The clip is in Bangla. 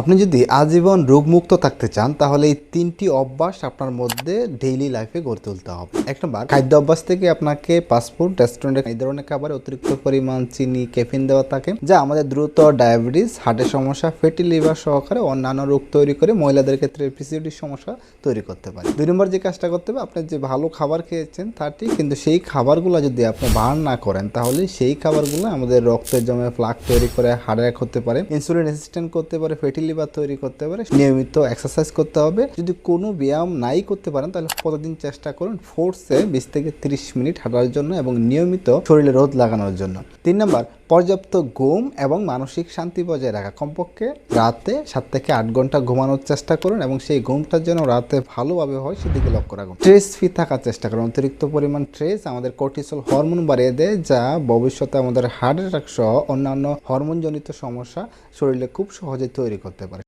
আপনি যদি আজীবন রোগমুক্ত থাকতে চান, তাহলে এই তিনটি অভ্যাস আপনার মধ্যে ডেইলি লাইফে গড়ে তুলতে হবে। এক নম্বর, খাদ্য অভ্যাস থেকে আপনাকে ফাস্টফুড রেস্টুরেন্টে এই ধরনের খাবারে অতিরিক্ত পরিমাণ চিনি ক্যাফিন দেওয়া থাকে, যা আমাদের দ্রুত ডায়াবেটিস হার্টের সমস্যা ফ্যাটি লিভার সহকারে অন্যান্য রোগ তৈরি করে মহিলাদের ক্ষেত্রে পিসিওডির সমস্যা তৈরি করতে পারে। দুই নম্বর যে কাজটা করতে হবে, আপনি যে ভালো খাবার খেয়েছেন, তা ঠিক, কিন্তু সেই খাবারগুলো যদি আপনি বার না করেন, তাহলে সেই খাবারগুলো আমাদের রক্তের জমে ফ্লাক তৈরি করে হার্ট অ্যাটাক হতে পারে ইনসুলিন রেসিস্ট্যান্ট করতে পারে ফ্যাটি লিভার তৈরি করতে পারে, নিয়মিত এক্সারসাইজ করতে হবে। যদি কোনো ব্যায়াম নাই করতে পারেন, তাহলে প্রতিদিন চেষ্টা করুন? ফোর্সে বিশ থেকে তিরিশ মিনিট হাঁটার জন্য এবং নিয়মিত শরীরে রোদ লাগানোর জন্য। তিন নম্বর পর্যাপ্ত ঘুম এবং মানসিক শান্তি বজায় রাখা। কমপক্ষে রাতে সাত থেকে আট ঘণ্টা ঘুমানোর চেষ্টা করুন এবং সেই ঘুমটার যেন রাতে ভালোভাবে হয় সেদিকে লক্ষ্য রাখুন। স্ট্রেস ফ্রি থাকার চেষ্টা করুন। অতিরিক্ত পরিমাণ স্ট্রেস আমাদের কর্টিসল হরমোন বাড়িয়ে দেয়, যা ভবিষ্যতে আমাদের হার্ট অ্যাটাক সহ অন্যান্য হরমোনজনিত সমস্যা শরীরে খুব সহজে তৈরি করতে পারে।